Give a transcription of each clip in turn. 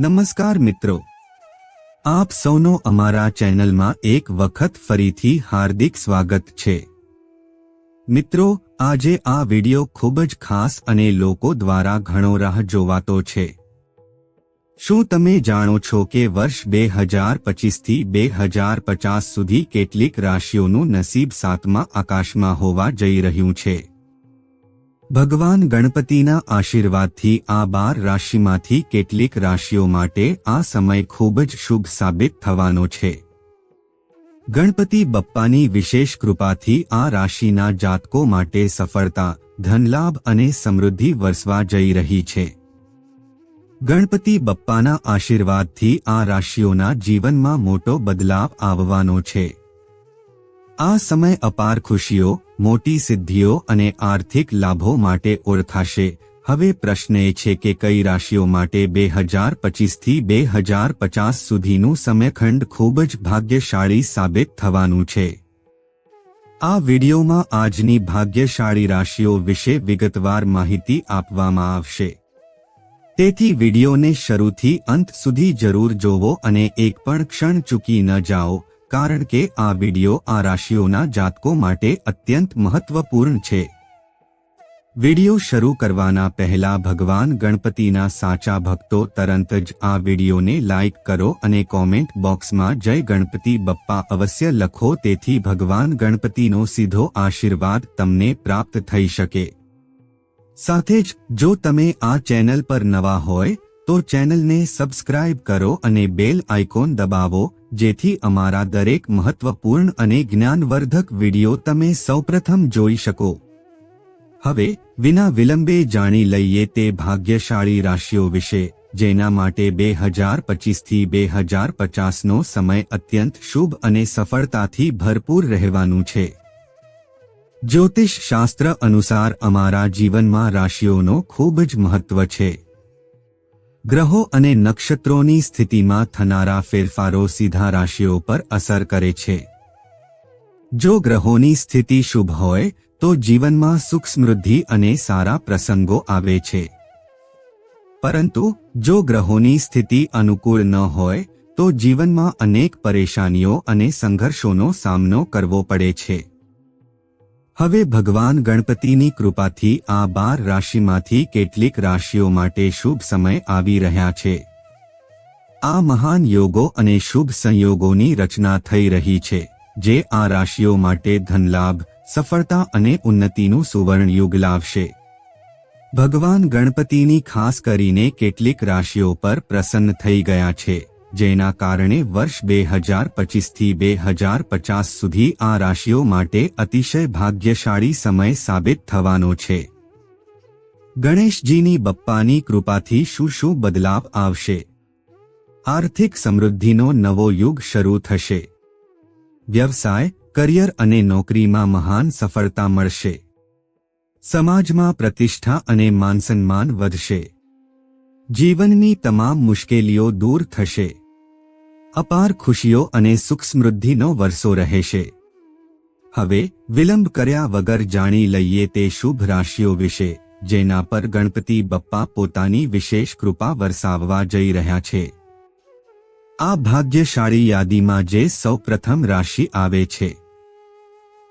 નમસ્કાર મિત્રો. આપ સૌનો અમારા ચેનલમાં એક વખત ફરીથી હાર્દિક સ્વાગત છે. મિત્રો, આજે આ વિડિયો ખૂબ જ ખાસ અને લોકો દ્વારા ઘણો રાહ જોવાતો છે. શું તમે જાણો છો કે વર્ષ બે હજાર પચીસથી બે હજાર પચાસ સુધી કેટલીક રાશિઓનું નસીબ સાતમા આકાશમાં હોવા જઈ રહ્યું છે? ભગવાન ગણપતિના આશીર્વાદથી આ બાર રાશિમાંથી કેટલીક રાશિઓ માટે આ સમય ખૂબ જ શુભ સાબિત થવાનો છે. ગણપતિ બપ્પાની વિશેષ કૃપાથી આ રાશિના જાતકો માટે સફળતા, ધનલાભ અને સમૃદ્ધિ વરસવા જઈ રહી છે. ગણપતિ બપ્પાના આશીર્વાદથી આ રાશિઓના જીવનમાં મોટો બદલાવ આવવાનો છે. આ સમય અપાર ખુશીઓ, મોટી સિદ્ધિઓ અને આર્થિક લાભો માટે ઓળખાશે. હવે પ્રશ્ન એ છે કે કઈ રાશિઓ માટે બે હજાર પચીસથી બે હજાર પચાસ સુધીનું સમયખંડ ખૂબ જ ભાગ્યશાળી સાબિત થવાનું છે. આ વિડિયોમાં આજની ભાગ્યશાળી રાશિઓ વિશે વિગતવાર માહિતી આપવામાં આવશે. તેથી વિડિયોને શરૂથી અંત સુધી જરૂર જોવો અને એક પણ ક્ષણ ચૂકી ન જાઓ. કારણ કે આ વિડિયો આ રાશિઓના જાતકો માટે અત્યંત મહત્વપૂર્ણ છે. વિડિયો શરૂ કરવાના પહેલા ભગવાન ગણપતિના સાચા ભક્તો તરત જ આ વિડિયોને લાઇક કરો અને કોમેન્ટ બોક્સમાં જય ગણપતિ બપ્પા અવશ્ય લખો તેથી ભગવાન ગણપતિનો સીધો આશીર્વાદ તમને પ્રાપ્ત થઈ શકે. સાથે જ, જો તમે આ ચેનલ પર નવા હોય તો ચેનલને સબસ્ક્રાઇબ કરો અને બેલ આઇકોન દબાવો, જેથી અમારા દરેક મહત્વપૂર્ણ અને જ્ઞાનવર્ધક વિડિયો તમે સૌપ્રથમ જોઈ શકો. હવે, વિના વિલંબે જાણી લઈએ તે ભાગ્યશાળી રાશિઓ વિશે, જેના માટે બે હજાર પચીસથી બે હજાર પચાસનો સમય અત્યંત શુભ અને સફળતાથી ભરપૂર રહેવાનું છે. જ્યોતિષ શાસ્ત્ર અનુસાર અમારા જીવનમાં રાશિઓનો ખૂબ જ મહત્વ છે. ગ્રહો અને નક્ષત્રોની સ્થિતિમાં થનારા ફેરફારો સીધા રાશિઓ પર અસર કરે છે. જો ગ્રહોની સ્થિતિ શુભ હોય, તો જીવનમાં સુખ સમૃદ્ધિ અને સારા પ્રસંગો આવે છે. પરંતુ, જો ગ્રહોની સ્થિતિ અનુકૂળ ન હોય, તો જીવનમાં અનેક પરેશાનીઓ અને સંઘર્ષોનો સામનો કરવો પડે છે. હવે ભગવાન ગણપતિની કૃપાથી આ બાર રાશિમાંથી કેટલીક રાશિઓ માટે શુભ સમય આવી રહ્યા છે. આ મહાન યોગો અને શુભ સંયોગોની રચના થઈ રહી છે, જે આ રાશિઓ માટે ધનલાભ, સફળતા અને ઉન્નતિનું સુવર્ણ યુગ લાવશે. ભગવાન ગણપતિની ખાસ કરીને કેટલીક રાશિઓ પર પ્રસન્ન થઈ ગયા છે. જેના કારણે વર્ષ બે હજાર પચીસથી બે હજાર પચાસ સુધી આ રાશિઓ માટે અતિશય ભાગ્યશાળી સમય સાબિત થવાનો છે. ગણેશજીની બપ્પાની કૃપાથી શું શું બદલાવ આવશે? આર્થિક સમૃદ્ધિનો નવો યુગ શરૂ થશે. વ્યવસાય, કરિયર અને નોકરીમાં મહાન સફળતા મળશે. સમાજમાં પ્રતિષ્ઠા અને માનસન્માન વધશે. જીવનની તમામ મુશ્કેલીઓ દૂર થશે. અપાર ખુશીઓ અને સુખ સમૃદ્ધિનો વરસો રહેશે. હવે, વિલંબ કર્યા વગર જાણી લઈએ તે શુભ રાશિઓ વિશે, જેના પર ગણપતિ બપ્પા પોતાની વિશેષ કૃપા વરસાવવા જઈ રહ્યા છે. આ ભાગ્યશાળી યાદીમાં જે સૌ પ્રથમ રાશિ આવે છે.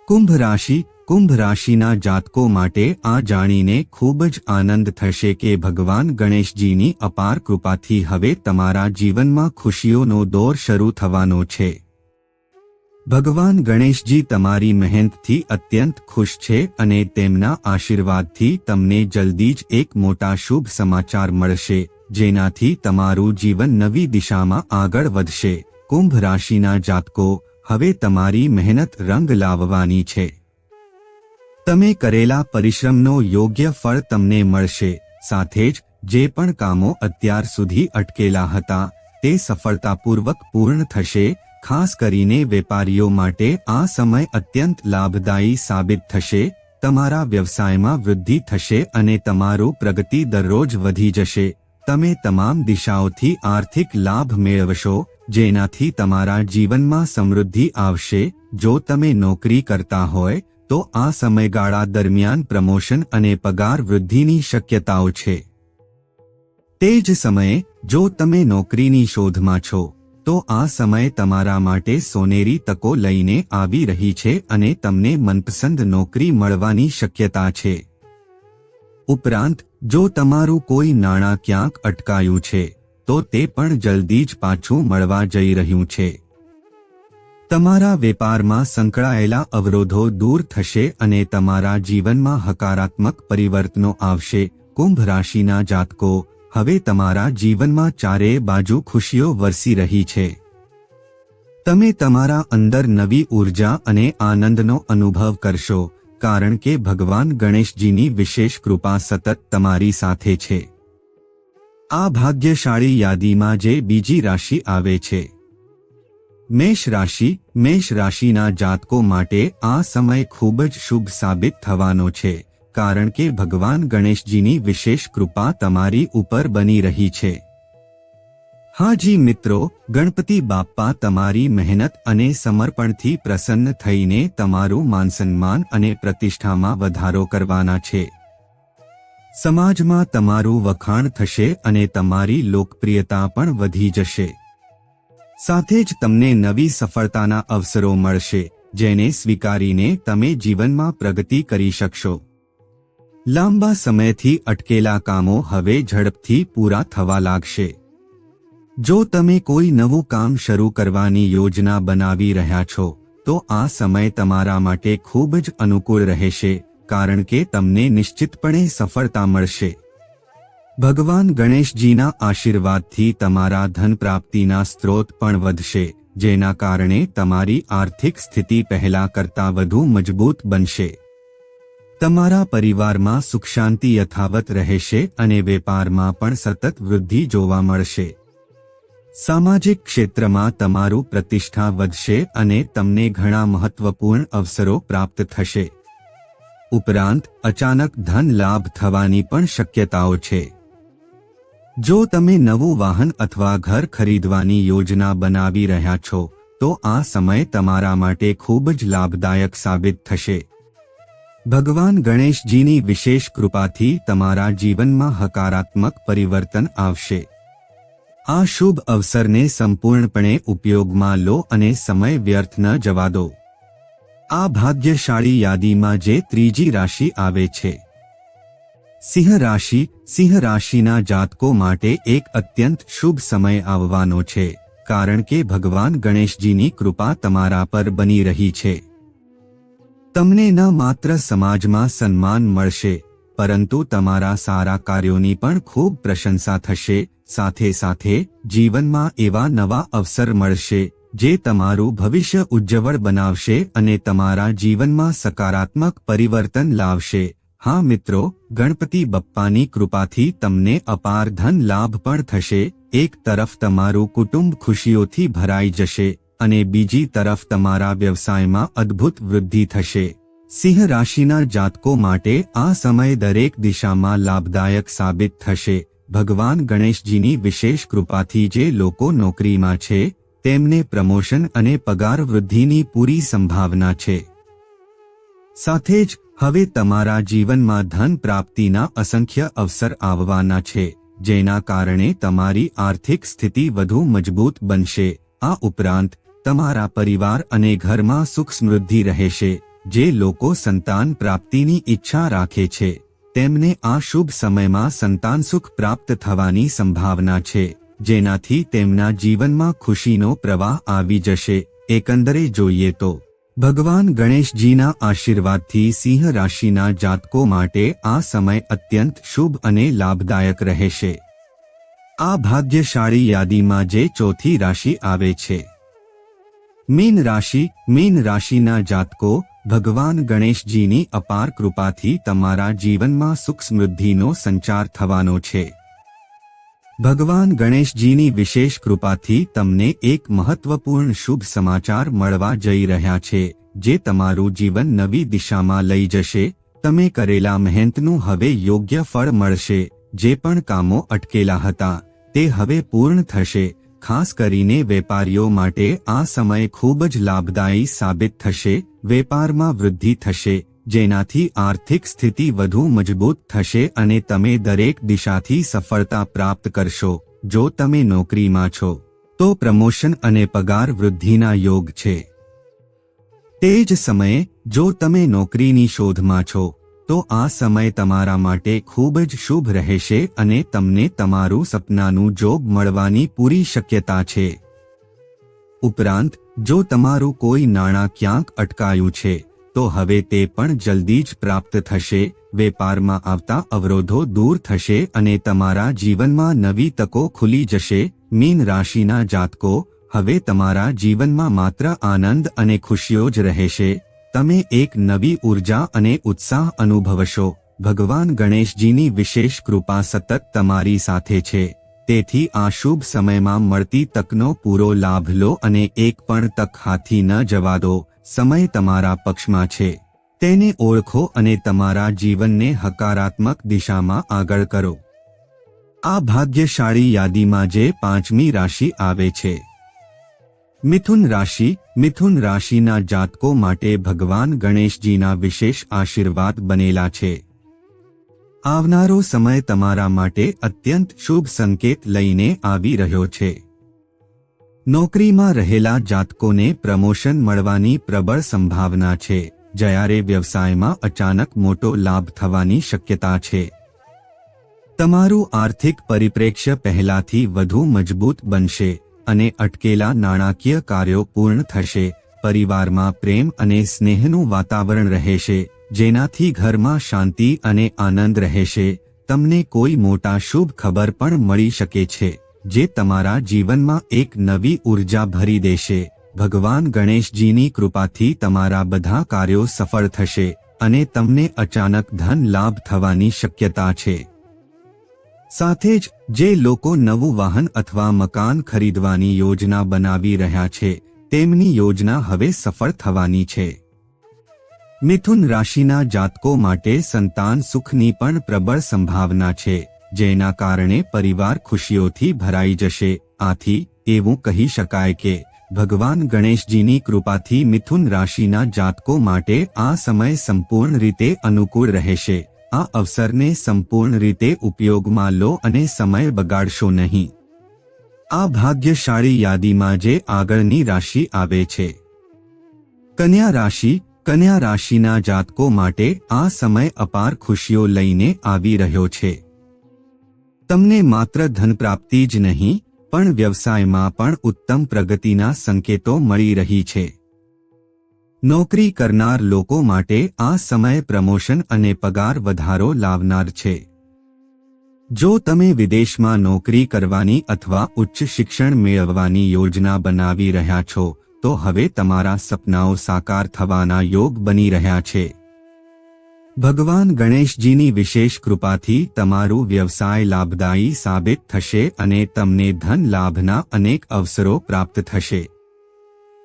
કુંભ રાશિ, કુંભ રાશિના જાતકો માટે આ જાણીને ખૂબ જ આનંદ થશે કે ભગવાન ગણેશજીની અપાર કૃપાથી હવે તમારા જીવનમાં ખુશીઓનો દોર શરૂ થવાનો છે. ભગવાન ગણેશજી તમારી મહેનતથી અત્યંત ખુશ છે અને તેમના આશીર્વાદથી તમને જલ્દી જ એક મોટા શુભ સમાચાર મળશે, જેનાથી તમારું જીવન નવી દિશામાં આગળ વધશે. કુંભ રાશિના જાતકો હવે તમારી મહેનત રંગ લાવવાની છે. તમે કરેલા પરિશ્રમનો યોગ્ય ફળ તમને મળશે. સાથે જ, જે પણ કામો અત્યાર સુધી અટકેલા હતા, તે સફળતાપૂર્વક પૂર્ણ થશે, ખાસ કરીને વેપારીઓ માટે આ સમય અત્યંત લાભદાયી સાબિત થશે, તમારા વ્યવસાયમાં વૃદ્ધિ થશે અને તમારું પ્રગતિ દરરોજ વધી જશે. તમે તમામ દિશાઓથી આર્થિક લાભ મેળવશો જેનાથી તમારા જીવનમાં સમૃદ્ધિ આવશે. જો તમે નોકરી કરતા હોય, તો આ સમયગાળા દરમિયાન પ્રમોશન અને પગાર વૃદ્ધિની શક્યતાઓ છે. તે જ સમયે, જો તમે નોકરીની શોધમાં છો, તો આ સમય તમારા માટે સોનેરી તકો લઈને આવી રહી છે અને તમને મનપસંદ નોકરી મળવાની શક્યતા છે. ઉપરાંત, જો તમારું કોઈ નાણાં ક્યાંક અટકાયું છે તો તે પણ જલ્દી જ પાછું મળવા જઈ રહ્યું છે. તમારા વેપારમાં સંકળાયેલા અવરોધો દૂર થશે અને તમારા જીવનમાં હકારાત્મક પરિવર્તનો આવશે. કુંભ રાશિના જાતકો, હવે તમારા જીવનમાં ચારેય બાજુ ખુશીઓ વરસી રહી છે. તમે તમારા અંદર નવી ઊર્જા અને આનંદનો અનુભવ કરશો, કારણ કે ભગવાન ગણેશજીની વિશેષ કૃપા સતત તમારી સાથે છે. આ ભાગ્યશાળી યાદીમાં જે બીજી રાશિ આવે છે. મેષ રાશિ, મેષ રાશિના જાતકો માટે આ સમય ખૂબ જ શુભ સાબિત થવાનો છે, કારણ કે ભગવાન ગણેશજીની વિશેષ કૃપા તમારી ઉપર બની રહી છે. હાજી મિત્રો, ગણપતિ બાપ્પા તમારી મહેનત અને સમર્પણથી પ્રસન્ન થઈને તમારું માનસન્માન અને પ્રતિષ્ઠામાં વધારો કરવાના છે. સમાજમાં તમારું વખાણ થશે અને તમારી લોકપ્રિયતા પણ વધી જશે. સાથે જ તમને નવી સફળતાના અવસરો મળશે, જેને સ્વીકારીને તમે જીવનમાં પ્રગતિ કરી શકશો. લાંબા સમયથી અટકેલા કામો હવે ઝડપથી પૂરા થવા લાગશે. જો તમે કોઈ નવું કામ શરૂ કરવાની યોજના બનાવી રહ્યા છો, તો આ સમય તમારા માટે ખૂબ જ અનુકૂળ રહેશે. કારણ કે તમને નિશ્ચિતપણે સફળતા મળશે. ભગવાન ગણેશજીના આશીર્વાદથી તમારા ધન પ્રાપ્તિના સ્ત્રોત પણ વધશે, જેના કારણે તમારી આર્થિક સ્થિતિ પહેલા કરતાં વધુ મજબૂત બનશે. તમારા પરિવારમાં સુખ શાંતિ યથાવત રહેશે અને વેપારમાં પણ સતત વૃદ્ધિ જોવા મળશે. સામાજિક ક્ષેત્રમાં તમારું પ્રતિષ્ઠા વધશે અને તમને ઘણા મહત્વપૂર્ણ અવસરો પ્રાપ્ત થશે. ઉપરાંત અચાનક ધન લાભ થવાની પણ શક્યતાઓ છે. જો તમે નવું વાહન અથવા ઘર ખરીદવાની યોજના બનાવી રહ્યા છો, તો આ સમય તમારા માટે ખૂબ જ લાભદાયક સાબિત થશે. ભગવાન ગણેશજીની વિશેષ કૃપાથી તમારા જીવનમાં હકારાત્મક પરિવર્તન આવશે. આ શુભ અવસરને સંપૂર્ણપણે ઉપયોગમાં લો અને સમય વ્યર્થ ન જવા દો. આ ભાગ્યશાળી યાદીમાં જે ત્રીજી રાશિ આવે છે. સિંહ રાશિ, સિંહ રાશિના જાતકો માટે એક અત્યંત શુભ સમય આવવાનો છે, કારણ કે ભગવાન ગણેશજીની કૃપા તમારા પર બની રહી છે. તમને ન માત્ર સમાજમાં સન્માન મળશે, પરંતુ તમારા સારા કાર્યોની પણ ખૂબ પ્રશંસા થશે, સાથે સાથે જીવનમાં એવા નવા અવસર મળશે જે તમારું ભવિષ્ય ઉજ્જવળ બનાવશે અને તમારા જીવનમાં સકારાત્મક પરિવર્તન લાવશે. હા મિત્રો, ગણપતિ બપ્પાની કૃપાથી તમને અપાર ધન લાભ પણ થશે. એક તરફ તમારું કુટુંબ ખુશીઓથી ભરાઈ જશે અને બીજી તરફ તમારા વ્યવસાયમાં અદ્ભુત વૃદ્ધિ થશે. સિંહ રાશિના જાતકો માટે આ સમય દરેક દિશામાં લાભદાયક સાબિત થશે. ભગવાન ગણેશજીની વિશેષ કૃપાથી જે લોકો નોકરીમાં છે તેમને પ્રમોશન અને પગાર વૃદ્ધિની પૂરી સંભાવના છે. સાથે જ, હવે તમારા જીવનમાં ધન પ્રાપ્તિના અસંખ્ય અવસર આવવાના છે, જેના કારણે તમારી આર્થિક સ્થિતિ વધુ મજબૂત બનશે. આ ઉપરાંત, તમારા પરિવાર અને ઘરમાં સુખ સમૃદ્ધિ રહેશે, જે લોકો સંતાન પ્રાપ્તિની ઈચ્છા રાખે છે. તેમને આ શુભ સમયમાં સંતાન સુખ પ્રાપ્ત થવાની સંભાવના છે. જેનાથી તેમના જીવનમાં ખુશીનો પ્રવાહ આવી જશે. એકંદરે જોઈએ તો, ભગવાન ગણેશજીના આશીર્વાદથી સિંહ રાશિના જાતકો માટે આ સમય અત્યંત શુભ અને લાભદાયક રહેશે. આ ભાગ્યશાળી યાદીમાં જે ચોથી રાશિ આવે છે. મીન રાશિ, મીન રાશિના જાતકો, ભગવાન ગણેશજીની અપાર કૃપાથી તમારા જીવનમાં સુખ સમૃદ્ધિનો સંચાર થવાનો છે. ભગવાન ગણેશજીની વિશેષ કૃપાથી તમને એક મહત્વપૂર્ણ શુભ સમાચાર મળવા જઈ રહ્યા છે, જે તમારું જીવન નવી દિશામાં લઈ જશે, તમે કરેલા મહેનતનું હવે યોગ્ય ફળ મળશે, જે પણ કામો અટકેલા હતા, તે હવે પૂર્ણ થશે, ખાસ કરીને વેપારીઓ માટે આ સમય ખૂબ જ લાભદાયી સાબિત થશે, વેપારમાં વૃદ્ધિ થશે જેનાથી આર્થિક સ્થિતિ વધુ મજબૂત થશે અને તમે દરેક દિશાથી સફળતા પ્રાપ્ત કરશો, જો તમે નોકરીમાં છો. તો પ્રમોશન અને પગાર વૃદ્ધિના યોગ છે. તે જ સમયે, જો તમે નોકરીની શોધમાં છો, તો આ સમય તમારા માટે ખૂબ જ શુભ રહેશે અને તમને તમારું સપનાનું જોબ મળવાની પૂરી શક્યતા છે. ઉપરાંત, જો તમારું કોઈ નાણાં ક્યાંક અટકાયું છે તો હવે તે પણ જલ્દી જ પ્રાપ્ત થશે, વેપારમાં આવતા અવરોધો દૂર થશે અને તમારા જીવનમાં નવી તકો ખુલી જશે, મીન રાશિના જાતકો, હવે તમારા જીવનમાં માત્ર આનંદ અને ખુશીઓ જ રહેશે. તમે એક નવી ઊર્જા અને ઉત્સાહ અનુભવશો. ભગવાન ગણેશજીની વિશેષ કૃપા સતત તમારી સાથે છે. તેથી આ શુભ સમયમાં મળતી તકનો પૂરો લાભ લો અને એક પણ તક હાથી ન જવા દો. સમય તમારા પક્ષમાં છે. તેને ઓળખો અને તમારા જીવનને હકારાત્મક દિશામાં આગળ કરો. આ ભાગ્યશાળી યાદીમાં જે પાંચમી રાશિ આવે છે. મિથુન રાશિ, મિથુન રાશિના જાતકો માટે ભગવાન ગણેશજીના વિશેષ આશીર્વાદ બનેલા છે. આવનારો સમય તમારા માટે અત્યંત શુભ સંકેત લઈને આવી રહ્યો છે. નોકરીમાં રહેલા જાતકોને પ્રમોશન મળવાની પ્રબળ સંભાવના છે. જ્યારે વ્યવસાયમાં અચાનક મોટો લાભ થવાની શક્યતા છે. તમારું આર્થિક પરિપ્રેક્ષ્ય પહેલાથી વધુ મજબૂત બનશે અને અટકેલા નાણાકીય કાર્યો પૂર્ણ થશે. પરિવારમાં પ્રેમ અને સ્નેહનું વાતાવરણ રહેશે, જેનાથી ઘરમાં શાંતિ અને આનંદ રહેશે. તમને કોઈ મોટા શુભ ખબર પણ મળી શકે છે. જે તમારા જીવનમાં એક નવી ઊર્જા ભરી દેશે. ભગવાન ગણેશજીની કૃપાથી તમારા બધા કાર્યો સફળ થશે અને તમને અચાનક ધન લાભ થવાની શક્યતા છે. સાથે જ, જે લોકો નવું વાહન અથવા મકાન ખરીદવાની યોજના બનાવી રહ્યા છે, તેમની યોજના હવે સફળ થવાની છે. મિથુન રાશિના જાતકો માટે સંતાન સુખની પણ પ્રબળ સંભાવના છે. જેના કારણે પરિવાર ખુશીઓથી ભરાઈ જશે. આથી, એવું કહી શકાય કે, ભગવાન ગણેશજીની કૃપાથી મિથુન રાશિના જાતકો માટે આ સમય સંપૂર્ણ રીતે અનુકૂળ રહેશે. આ અવસરને સંપૂર્ણ રીતે ઉપયોગમાં લો અને સમય બગાડશો નહીં. આ ભાગ્યશાળી યાદીમાં જે આગળની રાશિ આવે છે. કન્યા રાશિ, કન્યા રાશિના જાતકો માટે આ સમય અપાર ખુશીઓ લઈને આવી રહ્યો છે. તમને માત્ર ધન પ્રાપ્તિ જ નહીં, પણ વ્યવસાયમાં પણ ઉત્તમ પ્રગતિના સંકેતો મળી રહી છે. નોકરી કરનાર લોકો માટે આ સમય પ્રમોશન અને પગાર વધારો લાવનાર છે. જો તમે વિદેશમાં નોકરી કરવાની અથવા ઉચ્ચ શિક્ષણ મેળવવાની યોજના બનાવી રહ્યા છો, તો હવે તમારા સપનાઓ સાકાર થવાના યોગ બની રહ્યા છે. ભગવાન ગણેશજીની વિશેષ કૃપાથી તમારું વ્યવસાય લાભદાયી સાબિત થશે અને તમને ધન લાભના અનેક અવસરો પ્રાપ્ત થશે.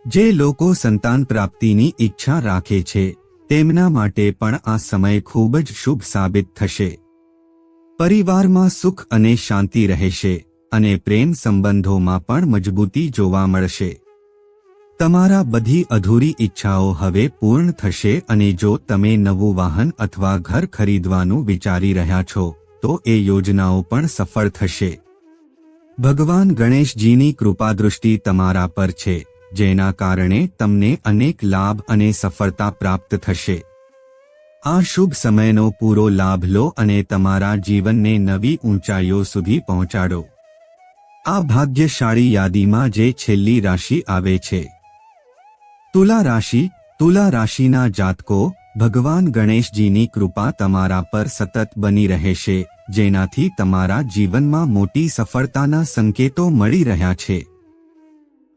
જે લોકો સંતાન પ્રાપ્તિની ઈચ્છા રાખે છે, તેમના માટે પણ આ સમય ખૂબ જ શુભ સાબિત થશે. પરિવારમાં સુખ અને શાંતિ રહેશે અને પ્રેમ સંબંધોમાં પણ મજબૂતી જોવા મળશે. તમારા બધી અધૂરી ઈચ્છાઓ હવે પૂર્ણ થશે અને જો તમે નવું વાહન અથવા ઘર ખરીદવાનું વિચારી રહ્યા છો, તો એ યોજનાઓ પણ સફળ થશે. ભગવાન ગણેશજીની કૃપા દૃષ્ટિ તમારા પર છે, જેના કારણે તમને અનેક લાભ અને સફળતા પ્રાપ્ત થશે. આ શુભ સમયનો પૂરો લાભ લો અને તમારા જીવનને નવી ઊંચાઈઓ સુધી પહોંચાડો. આ ભાગ્યશાળી યાદીમાં જે છેલ્લી રાશિ આવે છે. તુલા રાશિ, તુલા રાશિના જાતકો, ભગવાન ગણેશજીની કૃપા તમારા પર સતત બની રહેશે, જેનાથી તમારા જીવનમાં મોટી સફળતાના સંકેતો મળી રહ્યા છે.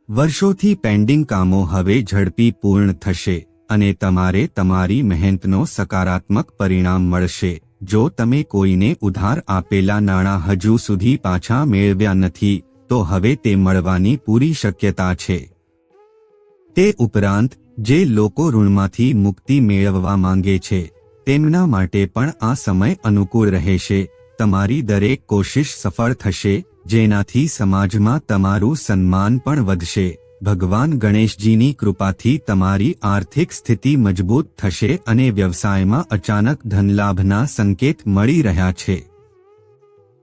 વર્ષોથી પેન્ડિંગ કામો હવે ઝડપી પૂર્ણ થશે અને તમારે તમારી મહેનતનો સકારાત્મક પરિણામ મળશે. જો તમે કોઈને ઉધાર આપેલા નાણાં હજુ સુધી પાછા મેળવ્યા નથી, તો હવે તે મળવાની પૂરી શક્યતા છે. તે ઉપરાંત, જે લોકો ઋણમાંથી મુક્તિ મેળવવા માંગે છે, તેમના માટે પણ આ સમય અનુકૂળ રહેશે. તમારી દરેક કોશિશ સફળ થશે, જેનાથી સમાજમાં તમારું સન્માન પણ વધશે. ભગવાન ગણેશજીની કૃપાથી તમારી આર્થિક સ્થિતિ મજબૂત થશે અને વ્યવસાયમાં અચાનક ધનલાભના સંકેત મળી રહ્યા છે.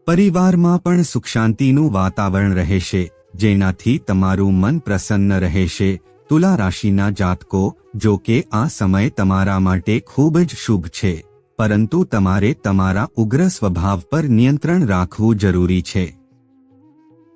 પરિવારમાં પણ સુખ શાંતિનું વાતાવરણ રહેશે, જેનાથી તમારું મન પ્રસન્ન રહેશે. તુલા રાશિના જાતકો, જો કે આ સમય તમારા માટે ખૂબ જ શુભ છે, પરંતુ તમારે તમારા ઉગ્ર સ્વભાવ પર નિયંત્રણ રાખવું જરૂરી છે.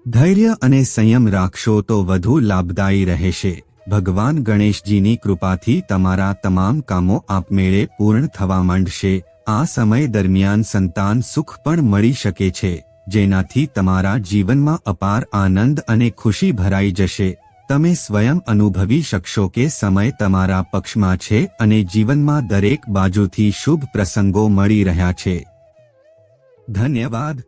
ધૈર્ય અને સંયમ રાખશો તો વધુ લાભદાયી રહેશે. ભગવાન ગણેશજીની કૃપાથી તમારા તમામ કામો આપમેળે પૂર્ણ થવા માંડશે. આ સમય દરમિયાન સંતાન સુખ પણ મળી શકે છે, જેનાથી તમારા જીવનમાં અપાર આનંદ અને ખુશી ભરાઈ જશે. તમે સ્વયં અનુભવી શકશો કે સમય તમારા પક્ષમાં છે અને જીવનમાં દરેક બાજુથી શુભ પ્રસંગો મળી રહ્યા છે. ધન્યવાદ.